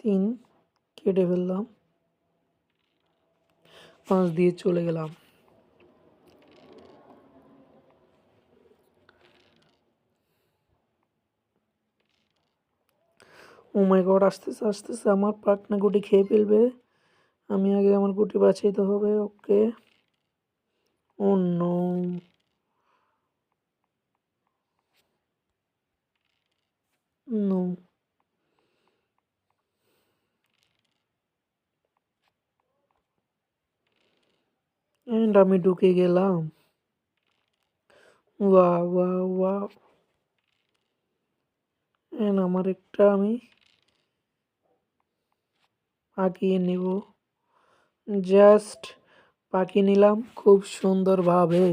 তিন, কেটে ফেললাম। পাঁচ দিয়ে চলে গেলাম। ও মাই গড আসতেছে আসতেছে। আমার পাটনা গুটি খেয়ে ফেলবে। আমি আগে আমার গুটি বাঁচাইতে হবে, okay. Oh no no and আমি ঢুকে গেলাম। ওয়া ওয়া ওয়া এন্ড আমার একটা আমি আঁকিয়ে নেব। জাস্ট পাকিয়ে নিলাম। খুব সুন্দরভাবে।